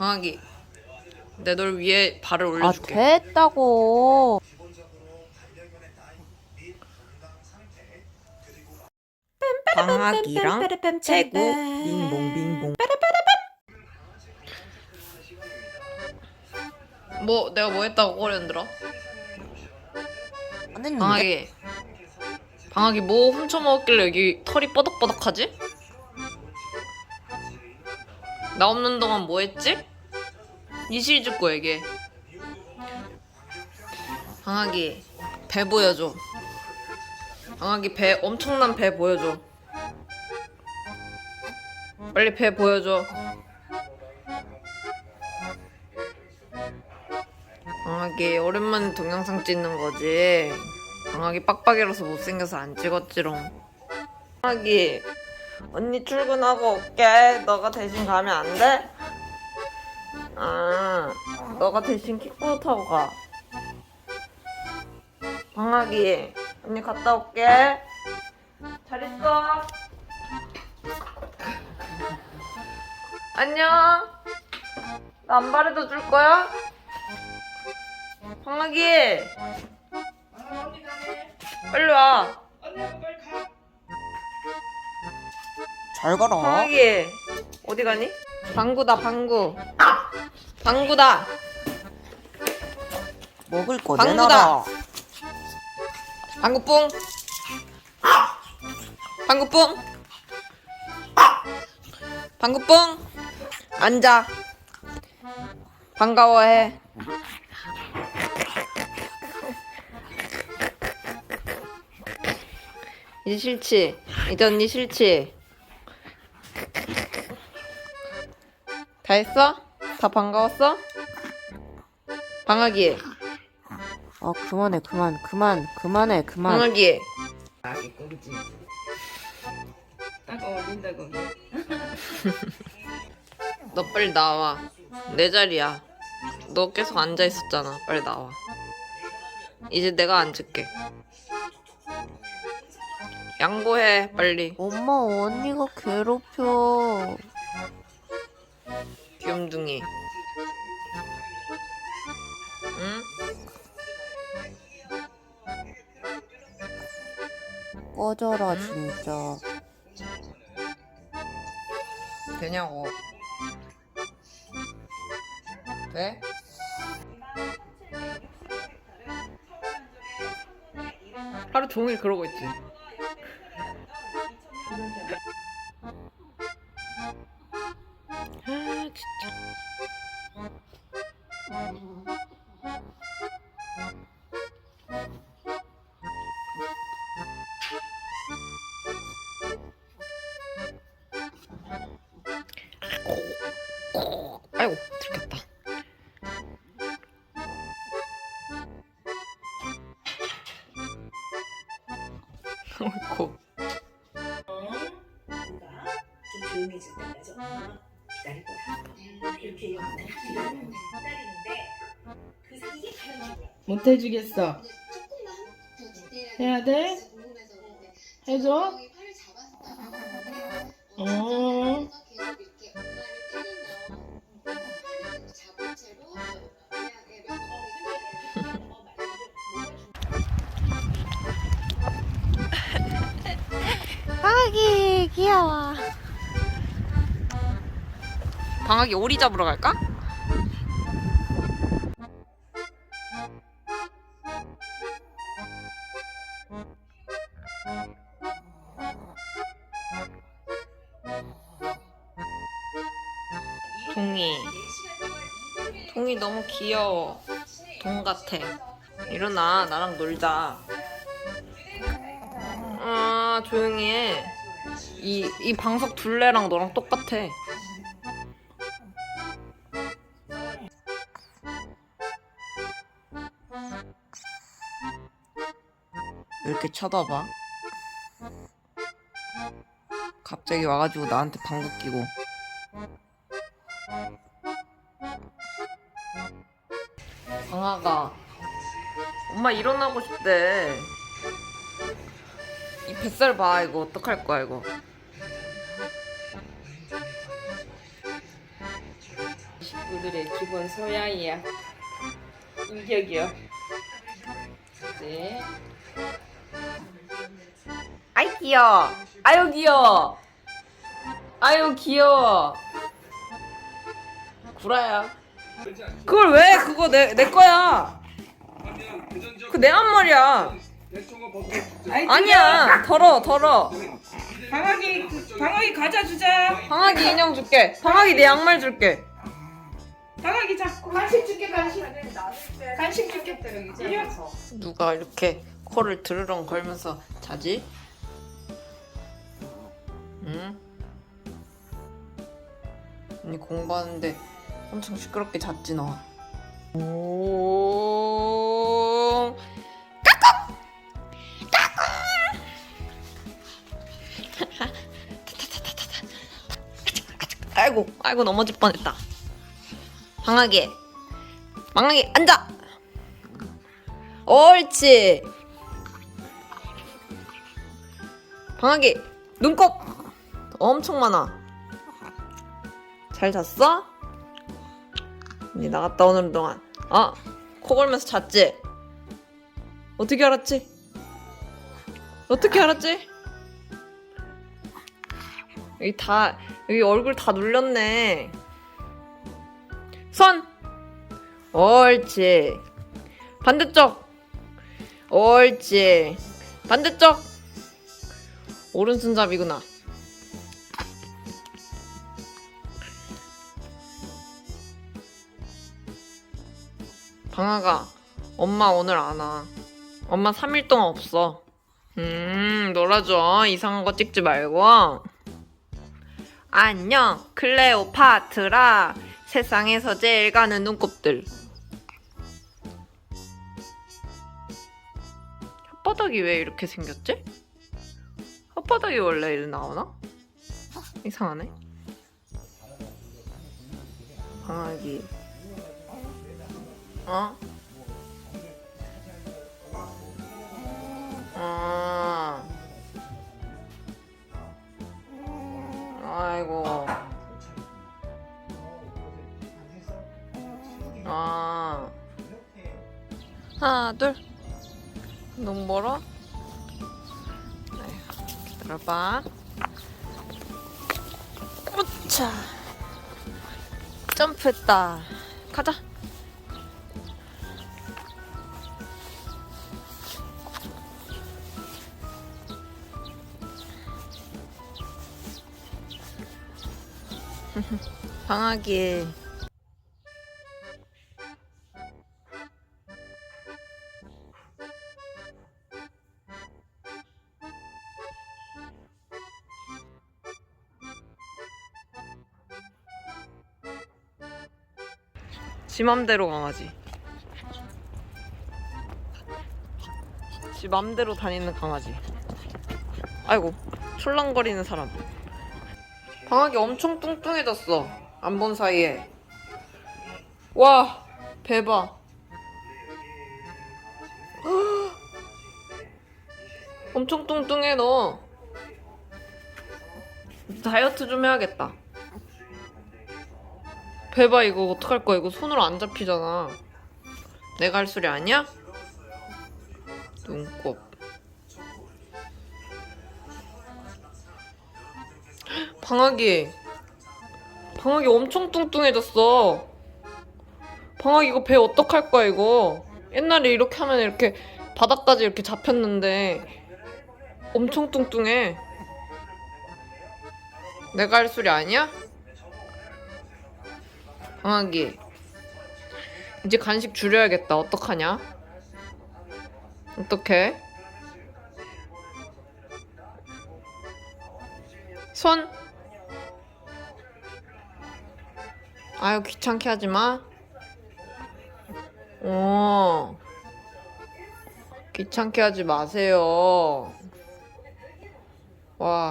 방학이 내 널 위해 발을 아 올려줄게 됐다고. 방학이랑 채구 빙봉빙봉 뭐 내가 뭐 했다고 꼬리 흔들어? 안 됐는데. 방학이 방학이 뭐 훔쳐 먹었길래 여기 털이 뻐덕뻐덕하지? 나 없는 동안 뭐 했지? 이실 짓고 얘기해 방학이 배 보여줘. 방학이 배 엄청난 배 보여줘. 빨리 배 보여줘. 방학이 오랜만에 동영상 찍는 거지. 방학이 빡빡이라서 못생겨서 안 찍었지롱. 방학이 언니 출근하고 올게. 너가 대신 가면 안 돼? 아 너가 대신 킥보드 타고 가. 방학이. 언니 갔다 올게. 잘 있어. 안녕. 나 안 바래도 줄 거야? 방학이. 빨리 와. 잘 가라. 방학이. 어디 가니? 방구다 방구 방구다 먹을 거 방구다. 내놔라 방구뿡 방구뿡 방구뿡 앉아 반가워해 이제 싫지? 이제 언니 싫지? 다 했어? 다 반가웠어? 방학이 아 그만해 그만 그만 그만해 그만. 방학이 아기 꽁지 딱 어울린다 거기 너 빨리 나와. 내 자리야. 너 계속 앉아 있었잖아. 빨리 나와. 이제 내가 앉을게. 양보해, 빨리. 엄마 언니가 괴롭혀. 꺼져라 응? 진짜. 되냐고. 돼? 하루 종일 그러고 있지. 어이구. 좀 조용해질 때까지 엄마 기다릴 거야 이렇게 영원히 기다리는데 그 사이에 다른 거야 못 해주겠어. 해야 돼? 해줘? 어. 귀여워. 방학이 오리 잡으러 갈까? 동이. 동이 너무 귀여워. 동 같아. 일어나. 나랑 놀자. 아 조용히 해 이 이 방석 둘레랑 너랑 똑같아. 왜 이렇게 쳐다봐. 갑자기 와가지고 나한테 방구 끼고. 방아가 엄마 일어나고 싶대. 이 뱃살 봐 이거 어떡할 거야 이거 식구들의 기본 소양이야. 인격이요. 이제 아이 귀여워. 아유 귀여워. 아유 귀여워. 구라야. 그걸 왜 그거 내 내 거야 그 내 한 말이야 아니야 덜어 덜어 방학이 방학이 과자 주자. 방학이 인형 줄게 방학이 내 양말 줄게 방학이 자 간식 줄게 간식. 간식 줄게. 이리 와. 누가 이렇게 코를 드르렁 걸면서 자지? 응? 언니 공부하는데 엄청 시끄럽게 잤지 너. 오. 까꿍! 아이고, 아이고 넘어질 뻔했다. 방학이, 방학이 앉아. 옳지. 방학이 눈곱 엄청 많아. 잘 잤어? 이제 나갔다 오는 동안 어? 코 골면서 잤지? 어떻게 알았지? 어떻게 알았지? 여기 다 여기 얼굴 다 눌렸네. 손. 옳지. 반대쪽. 옳지. 반대쪽. 오른손잡이구나. 방아가 엄마 오늘 안 와. 엄마 3일 동안 없어. 음, 놀아줘. 이상한 거 찍지 말고. 안녕, 클레오파트라. 세상에서 제일 가는 눈곱들. 혓바닥이 왜 이렇게 생겼지? 혓바닥이 원래 이래 나오나? 이상하네. 방아기. 어? 아. 아이고. 아. 하나, 둘. 너무 멀어? 네, 기다려봐. 우차. 점프했다. 가자. 방학이. 지 맘대로 강아지. 지 맘대로 다니는 강아지. 아이고 출렁거리는 사람. 방학이 엄청 뚱뚱해졌어. 안 본 사이에. 와, 대박. 엄청 뚱뚱해 너. 다이어트 좀 해야겠다. 배봐 이거 어떡할 거야? 이거 손으로 안 잡히잖아. 내가 할 소리 아니야? 눈곱. 방학이 방학이 엄청 뚱뚱해졌어 방학 이거 배 어떡할 거야 이거 옛날에 이렇게 하면 이렇게 바닥까지 이렇게 잡혔는데 엄청 뚱뚱해 내가 할 소리 아니야? 방학이 이제 간식 줄여야겠다 어떡하냐? 어떡해? 손 아유 귀찮게 하지 마. 어. 귀찮게 하지 마세요. 와.